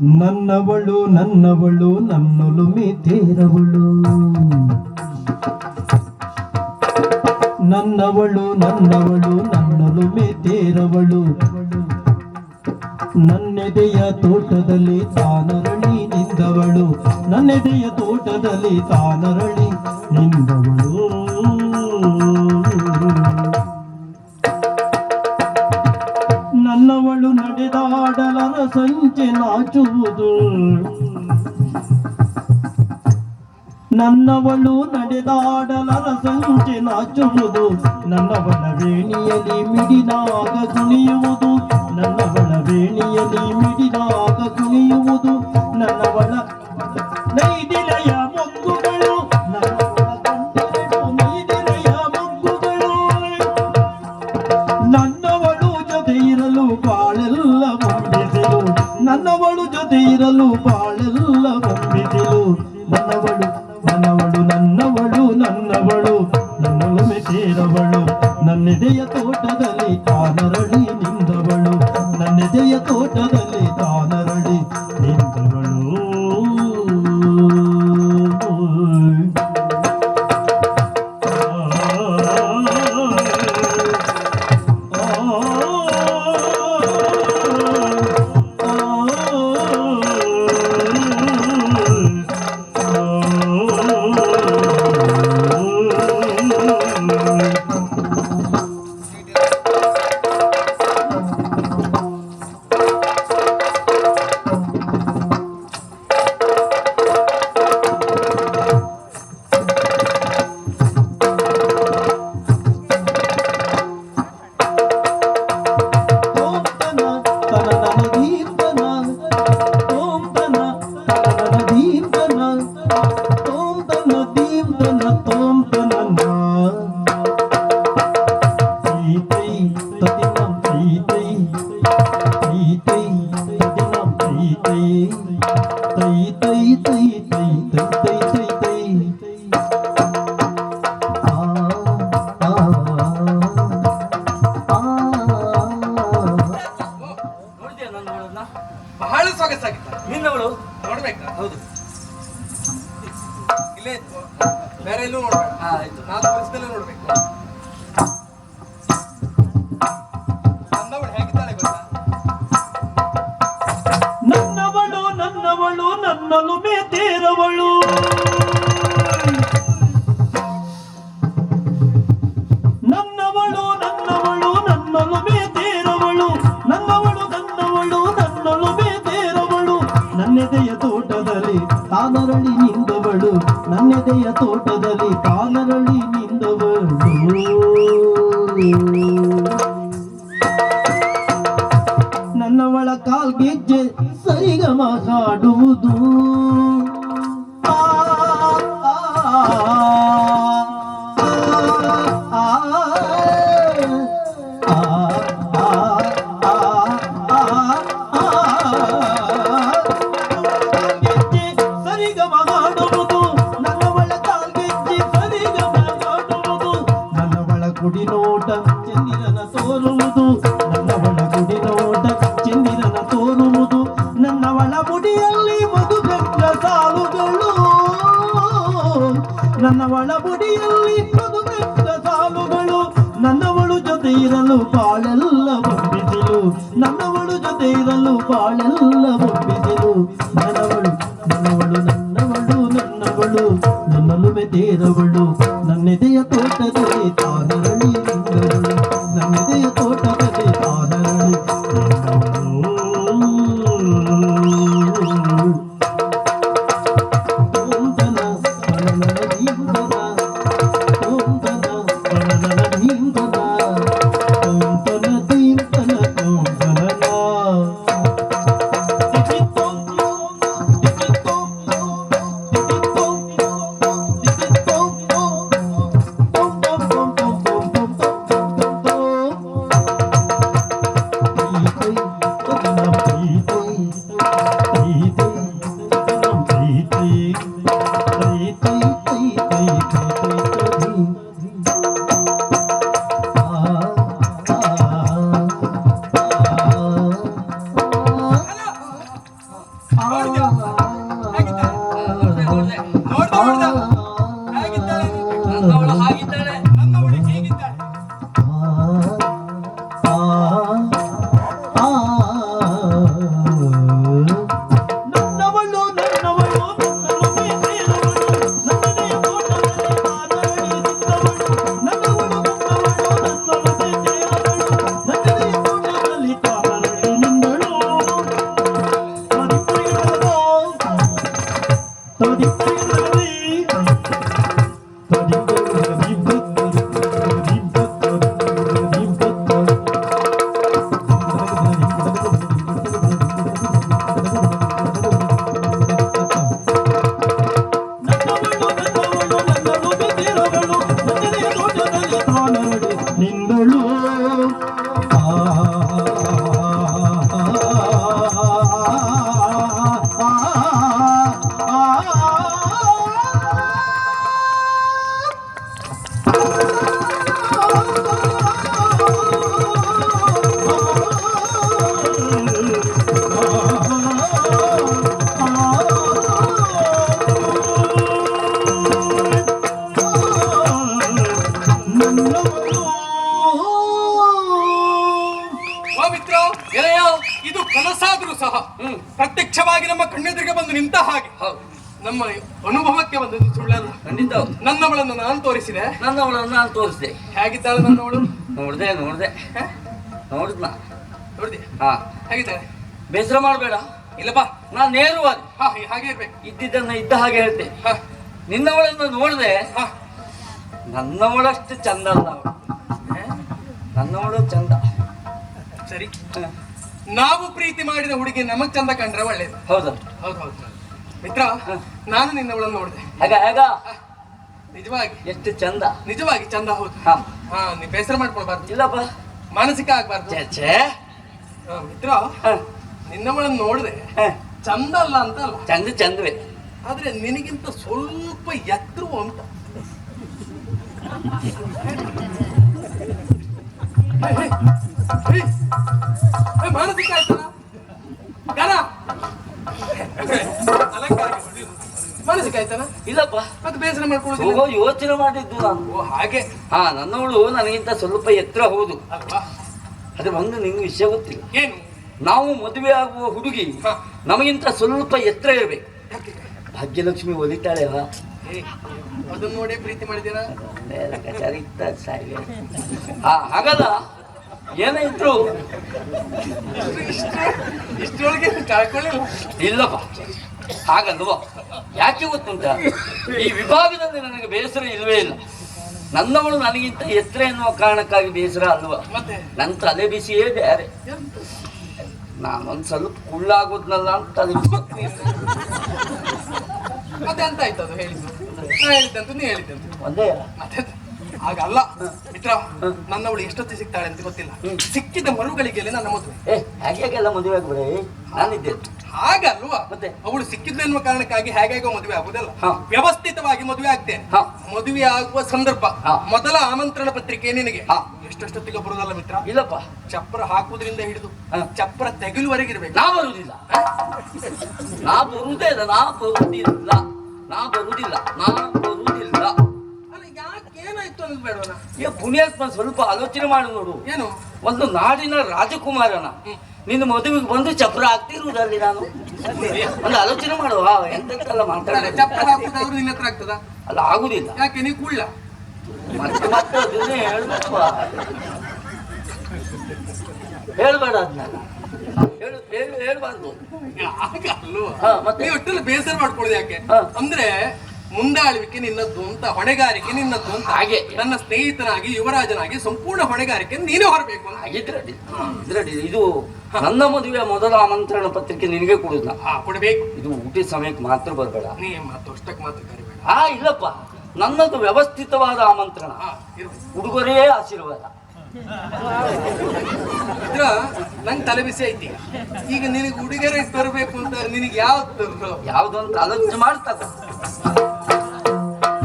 ನನ್ನವಳು ನನ್ನವಳು ನನ್ನೊಲುಮೆ ತೇರವಳು ನನ್ನವಳು ನನ್ನವಳು ನನ್ನೊಲುಮೆ ತೇರವಳು ನನ್ನೆದೆಯ ತೋಟದಲ್ಲಿ ತಾನರಳಿ ನಿಂದವಳು. ನನ್ನೆದೆಯ ತೋಟದಲ್ಲಿ ತಾನರಳಿ ನಿಂದವಳು. ನಡೆದಾಡಲರ ಸಂಚೆ ನಾಚುವುದು ನನ್ನವಳು ನಡೆದಾಡಲರ ಸಂಚೆ ನಾಚುವುದು ನನ್ನವಳ ವೇಣಿಯಲ್ಲಿ ಮಿಡಿದಾಗ ಕುಣಿಯುವುದು ನನ್ನವಳ ವೇಣಿಯಲ್ಲಿ ಮಿಡಿದಾಗ ಕುಣಿಯುವುದು ನನ್ನವಳ ಇರಲು ಬಾಳೆಲ್ಲ ಬಂಬಿಸಿಲು ನನ್ನವಳು ನನ್ನವಳು ನನ್ನವಳು ನನ್ನವಳು ನನ್ನೊಲುಮೆ ಸೇರವಳು. ನನ್ನೆದೆಯ ತೋಟದಲ್ಲಿ ತಾನರಳಿ ನಿಂದವಳು. ನನ್ನೆದೆಯ ತೋಟದಲ್ಲಿ ಬಹಳ ಸೊಗಸಾಗಿತ್ತ ನಿನ್ನವಳು ನೋಡ್ಬೇಕಾ ಹೌದು ಬೇರೆ ಎಲ್ಲೂ ನೋಡ್ಬೇಕು ಆಯ್ತು. ನಾನು ತೋರಿಸ್ದಲ್ಲೇ ನೋಡ್ಬೇಕು. ತೋಟದಲ್ಲಿ ತಾನರಳಿ ನಿಂದವಳು. ನನ್ನೆದೆಯ ತೋಟದಲ್ಲಿ ತಾನರಳಿ ನಿಂದವಳು. ಓಟ ಚಂದಿರನ ತೋರುವುದು. ನನ್ನ ಒಳ ಗುಡಿದೋಟ ಚಂದಿರನ ತೋರುವುದು. ನನ್ನ ಒಳ ಮುಡಿಯಲ್ಲಿ ಮಗು ಸಾಲುಗಳು. ನನ್ನ ಒಳ ಮುಡಿಯಲ್ಲಿ ಮಗು ಸಾಲುಗಳು. ನನ್ನವಳು ಜೊತೆ ಇರಲು ಬಾಳೆಲ್ಲ ಒಪ್ಪಿಸಿಲು ನನ್ನವಳು ಜೊತೆ ಇರಲು ಬಾಳೆಲ್ಲ ಒಪ್ಪಿಸಿಲು ನನ್ನ 我的快乐。ಮಿತ್ರ ಗೆಳೆಯ ಇದು ಕನಸಾದ್ರೂ ಸಹ. ಪ್ರತ್ಯಕ್ಷವಾಗಿ ನಮ್ಮ ಕಣ್ಣೆದುರಿಗೆ ಬಂದು ನಿಂತ ಹಾಗೆ. ನಮ್ಮ ಅನುಭವಕ್ಕೆ ಬಂದದ್ದು ಸುಳ್ಳಲ್ಲ. ಖಂಡಿತ ನನ್ನವಳನ್ನು ನಾನು ತೋರಿಸಿದೆ. ನನ್ನವಳನ್ನು ನಾನು ತೋರಿಸಿದೆ. ಹೇಗಿದ್ದಾಳೆ ನನ್ನವಳು? ನೋಡ್ದೆ ನೋಡ್ದೆ. ನೋಡಿದ್ ನೋಡಿದ್ನ? ನೋಡಿದೆ. ಹಾ. ಹೇಗಿದ್ದಾಳೆ? ಬೇಸರ ಮಾಡಬೇಡ. ಇಲ್ಲಪ್ಪ. ನಾನು ನೇರವಾಗಿ. ಹಾ ಹಾಗೆ ಇರ್ಬೇಕು. ಇದ್ದಿದ್ದನ್ನ ಇದ್ದ ಹಾಗೆ ಹೇಳ್ತೆ. ಹ, ನಿನ್ನವಳನ್ನು ನೋಡಿದೆ? ಹ. ನನ್ನವಳಷ್ಟು ಚಂದ ಅಲ್ಲ ಅವಳು. ನನ್ನವಳು ಚಂದ. ಸರಿ. ನಾವು ಪ್ರೀತಿ ಮಾಡಿದ ಹುಡುಗಿ ನಮಗ್ ಚಂದ ಕಂಡ್ರೆ ಒಳ್ಳೇದು. ಹೌದು. ಹೌದು ಹೌದು ಮಿತ್ರ ನಾನು ನಾನು ನಿನ್ನವಳನ್ನ ನೋಡಿದೆ. ಹಾಗ ಹೇಗ? ನಿಜವಾಗಿ. ಎಷ್ಟು ಚಂದ. ನಿಜವಾಗಿ ಚಂದ ಹೌದು. ಹಾ. ನೀ ಬೇಸರ ಮಾಡ್ಕೊಳ್ಬಾರ್ದು. ಇಲ್ಲಪ್ಪ. ಮಾನಸಿಕ ಆಗ್ಬಾರ್ದು. ಹ, ಮಿತ್ರ ನಿನ್ನವಳನ್ನು ನೋಡಿದೆ. ಚಂದ ಅಲ್ಲ ಅಂತ ಅಲ್ಲ. ಚಂದ ಚಂದವೇ. ಆದ್ರೆ ನಿನಗಿಂತ ಸ್ವಲ್ಪ ಎತ್ತರು ಅಂತ Hey, hey. ಮಾನಸಿಕ ಆಯ್ತಲ್ಲ ಗನ. ಮಾನಸಿಕ ಆಯ್ತಾನ ಇಲ್ಲಪ್ಪ. ಮತ್ತೆ ಬೇಸರ ಹೋಗೋ ಯೋಚನೆ ಮಾಡಿದ್ದು ನಾನು. ಓ ಹಾಗೆ. ಹಾ ನನ್ನವಳು ನನಗಿಂತ ಸ್ವಲ್ಪ ಎತ್ತರ ಹೌದು. ಅದು ಒಂದು ನಿಂಗೆ ವಿಷಯ ಗೊತ್ತಿಲ್ಲ. ಏನು? ನಾವು ಮದುವೆ ಆಗುವ ಹುಡುಗಿ ನಮಗಿಂತ ಸ್ವಲ್ಪ ಎತ್ತರ ಇರಬೇಕು. ಭಾಗ್ಯಲಕ್ಷ್ಮಿ ಒಲಿತಾಳೆ ಅದನ್ನ ನೋಡಿ ಪ್ರೀತಿ ಮಾಡಿದ್ದೀರಾ? ಹಾ ಹಾಗಲ್ಲ. ಏನೇ ಇದ್ರು ಇಷ್ಟರೊಳಗೆ ಕಳ್ಕೊಳ್ಳಿಲ್ಲ ಇಲ್ಲಪ್ಪ. ಹಾಗಲ್ವ? ಯಾಕೆ ಗೊತ್ತುಂಟ? ಈ ವಿಭಾಗದಲ್ಲಿ ನನಗೆ ಬೇಸರ ಇಲ್ವೇ ಇಲ್ಲ. ನನ್ನವಳು ನನಗಿಂತ ಎತ್ತರ ಎನ್ನುವ ಕಾರಣಕ್ಕಾಗಿ ಬೇಸರ ಅಲ್ವ? ಮತ್ತೆ? ನನ್ನ ತಲೆ ಬಿಸಿಯೇ ಬೇರೆ? ನಾನೊಂದು ಸ್ವಲ್ಪ ಕುಳ್ಳಾಗೋದ್ನಲ್ಲ ಅಂತ ತಲೆ ಮತ್ತೆ ಅಂತ ಆಯ್ತು ಅದು ಹೇಳಿದ್ದು? ಹೇಳಿದ್ದಂತ ನೀ ಹೇಳಿದ್ದಂತ ಒಂದೇ ಮತ್ತೆ? ಹಾಗಲ್ಲ. ಮಿತ್ರ ನನ್ನವಳು ಎಷ್ಟೊತ್ತಿ ಸಿಗ್ತಾಳೆ ಅಂತ ಗೊತ್ತಿಲ್ಲ. ಸಿಕ್ಕಿದ ಮರುಗಳಿಗೆಲ್ಲ ನನ್ನ ಮದುವೆ. ಹಾಗೆಲ್ಲ ಮದುವೆ ಆಗ್ಬಿಡಿ? ನಾನಿದ್ದೆ. ಹಾಗಲ್ವಾ? ಮತ್ತೆ? ಅವಳು ಸಿಕ್ಕಿದ್ಲು ಎನ್ನುವ ಕಾರಣಕ್ಕಾಗಿ ಹೇಗೆ ಮದುವೆ ಆಗುದಲ್ಲ ವ್ಯವಸ್ಥಿತವಾಗಿ ಮದುವೆ ಆಗ್ತೇನೆ. ಮದುವೆ ಆಗುವ ಸಂದರ್ಭ. ಮೊದಲ ಆಮಂತ್ರಣ ಪತ್ರಿಕೆ ನಿನಗೆ. ಹಾ. ಎಷ್ಟೆಷ್ಟೊತ್ತಿಗೆ ಬರುದಲ್ಲ ಮಿತ್ರ? ಇಲ್ಲಪ್ಪ. ಚಪ್ಪರ ಹಾಕುವುದರಿಂದ ಹಿಡಿದು ಚಪ್ಪರ ತೆಗಲುವರೆಗಿರ್ಬೇಕು. ನಾ ಬರುವುದಿಲ್ಲ. ನಾ ಬರುವುದೇ ಇಲ್ಲ. ನಾ ಬರುವುದಿಲ್ಲ. ನಾ ಬರುವುದಿಲ್ಲ. ನಾ ಬೇಡವನ ಏ ಪುಣ್ಯಾತ್ಮ ಸ್ವಲ್ಪ ಆಲೋಚನೆ ಮಾಡು ನೋಡು. ಏನು? ಒಂದು ನಾಡಿನ ರಾಜಕುಮಾರನ. ನಿನ್ನ ಮದುವೆಗೆ ಬಂದು ಚಪ್ರ ಹಾಕ್ತಿರುವುದಲ್ಲಿ ನಾನು? ಒಂದು ಆಲೋಚನೆ ಮಾಡುವ ಎಂತಲ್ಲ ಮಾತಾಡ ಚಪ್ರ ಹಾಕುದಾದ್ರೂ ನಿನ್ನ ಹತ್ರ ಆಗ್ತದ? ಅಲ್ಲ ಆಗುದಿಲ್ಲ. ಯಾಕೆ ನೀ ಕುಳ್ಳ ಮತ್ತೆ ಮತ್ತೆ ಅದನ್ನೇ ಹೇಳ್ಬೇಕು ಹೇಳ್ಬೇಡ ಅದನ್ನ. ಹೇಳು ಹೇಳು ಹೇಳ್ಬಾರ್ದು. ಬೇಸರ ಮಾಡ್ಕೊಳ್ಳೋದು ಯಾಕೆ. ಅಂದ್ರೆ ಮುಂದಾಳುವಿಕೆ ನಿನ್ನದ್ದು ಅಂತ ಹೊಣೆಗಾರಿಕೆ ನಿನ್ನದ್ದು ಅಂತ. ಹಾಗೆ. ನನ್ನ ಸ್ನೇಹಿತನಾಗಿ ಯುವರಾಜನಾಗಿ ಸಂಪೂರ್ಣ ಹೊಣೆಗಾರಿಕೆ ನೀನೇ ಹೊರಬೇಕು ಅಂತ. ಇದ್ರಡಿ ಇದ್ರಡಿ ಇದ್ರೆ ಇದು ನನ್ನ ಮದುವೆಯ ಮೊದಲ ಆಮಂತ್ರಣ ಪತ್ರಿಕೆ ನಿನಗೆ ಕೊಡುದಿಲ್ಲ ಕೊಡಬೇಕು. ಇದು ಊಟದ ಸಮಯಕ್ಕೆ ಮಾತ್ರ ಬರಬೇಡ. ನೀ ಮಾತು ಅಷ್ಟಕ್ಕೆ ಮಾತ್ರ ಕರಿಬೇಡ. ಆ ಇಲ್ಲಪ್ಪ. ನನ್ನದು ವ್ಯವಸ್ಥಿತವಾದ ಆಮಂತ್ರಣ. ಹುಡುಗರೇ ಆಶೀರ್ವಾದ. ಇದ್ರ ನಂಗೆ ತಲೆ ಬಿಸಿ ಐತಿ. ಈಗ ನಿನಗೆ ಉಡುಗೊರೆ ತರಬೇಕು ಅಂತ ನಿನಗೆ ಯಾವ್ದು ತರ್ದು ಯಾವ್ದು ಅಂತ ಆಲೋಚನೆ ಮಾಡ್ತದ